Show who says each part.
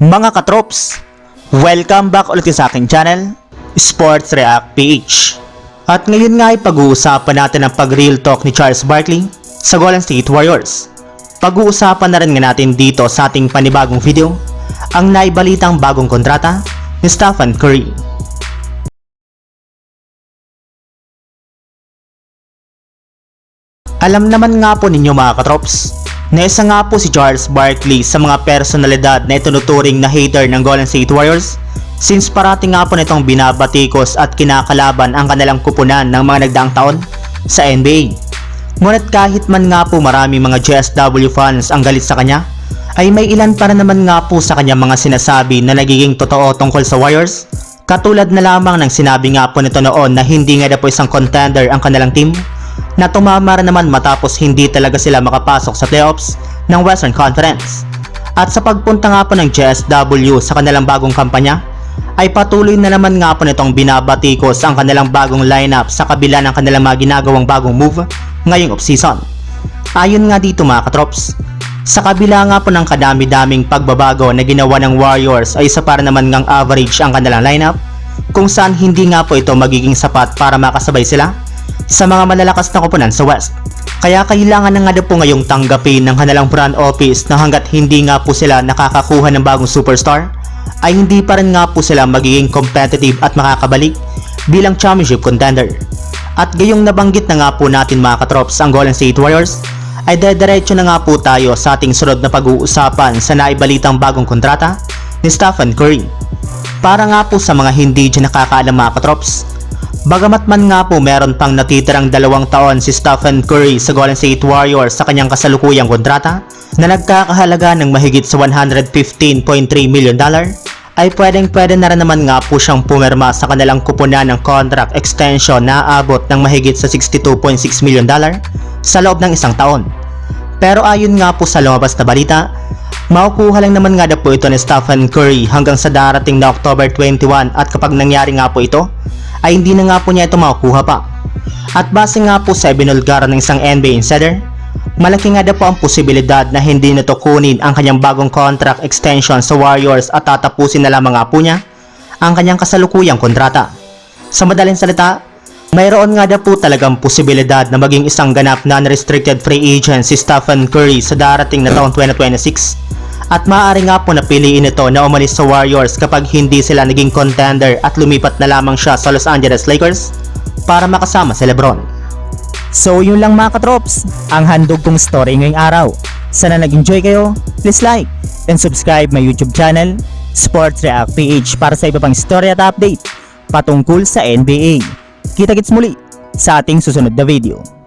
Speaker 1: Mga katrops, welcome back ulit sa aking channel, Sports React PH. At ngayon nga ay pag-uusapan natin ang pag-real talk ni Charles Barkley sa Golden State Warriors. Pag-uusapan na rin nga natin dito sa ating panibagong video, ang naibalitang bagong kontrata ni Stephen Curry. Alam naman nga po ninyo mga katrops, na isa nga po si Charles Barkley sa mga personalidad na itunuturing na hater ng Golden State Warriors since parating nga po nitong binabatikos at kinakalaban ang kanilang kupunan ng mga nagdaang taon sa NBA. Ngunit kahit man nga po marami mga GSW fans ang galit sa kanya, ay may ilan para naman nga po sa kanya mga sinasabi na nagiging totoo tungkol sa Warriors Katulad na lamang ng sinabi nga po nito noon na hindi nga na po isang contender ang kanilang team na tumamara naman matapos hindi talaga sila makapasok sa playoffs ng Western Conference. At sa pagpunta nga po ng JSW sa kanilang bagong kampanya, ay patuloy na naman nga po nitong binabatikos ang kanilang bagong lineup sa kabila ng kanilang mga ginagawang bagong move ngayong offseason. Ayon nga dito mga katrops, sa kabila nga po ng kadami-daming pagbabago na ginawa ng Warriors ay isa para naman ngang average ang kanilang lineup kung saan hindi nga po ito magiging sapat para makasabay sila sa mga malalakas na koponan sa West. Kaya kailangan na nga daw po ngayong tanggapin ng kanilang front office na hanggat hindi nga po sila nakakakuha ng bagong superstar ay hindi pa rin nga po sila magiging competitive at makakabalik bilang championship contender. At gayong nabanggit na nga po natin mga katrops ang Golden State Warriors ay dediretso na nga po tayo sa ating sunod na pag-uusapan sa naibalitang bagong kontrata ni Stephen Curry. Para nga po sa mga hindi dyan nakakaalam mga katrops, bagamat man nga po meron pang natitirang dalawang taon si Stephen Curry sa Golden State Warriors sa kanyang kasalukuyang kontrata na nagkakahalaga ng mahigit sa 115.3 million dollar, ay pwedeng pwede na rin naman nga po siyang pumirma sa kanilang kupunan ng contract extension na aabot ng mahigit sa 62.6 million dollar sa loob ng isang taon. Pero ayon nga po sa lumabas na balita, makukuha lang naman nga daw po ito ni Stephen Curry hanggang sa darating na October 21 at kapag nangyari nga po ito, ay hindi na nga po niya ito makukuha pa. At base nga po sa ibinulgara ng isang NBA insider, malaki nga daw po ang posibilidad na hindi nito kunin ang kanyang bagong contract extension sa Warriors at tatapusin na lamang nga po niya ang kanyang kasalukuyang kontrata. Sa madaling salita, mayroon nga daw po talagang posibilidad na maging isang ganap non-restricted free agent si Stephen Curry sa darating na taong 2026 at maaari nga po napiliin ito na umalis sa Warriors kapag hindi sila naging contender at lumipat na lamang siya sa Los Angeles Lakers para makasama si Lebron.
Speaker 2: So yun lang mga katrops, ang handog kong story ngayong araw. Sana nag-enjoy kayo, please like and subscribe my YouTube channel, Sports React PH para sa iba pang story at update patungkol sa NBA. Kita-kits muli sa ating susunod na video.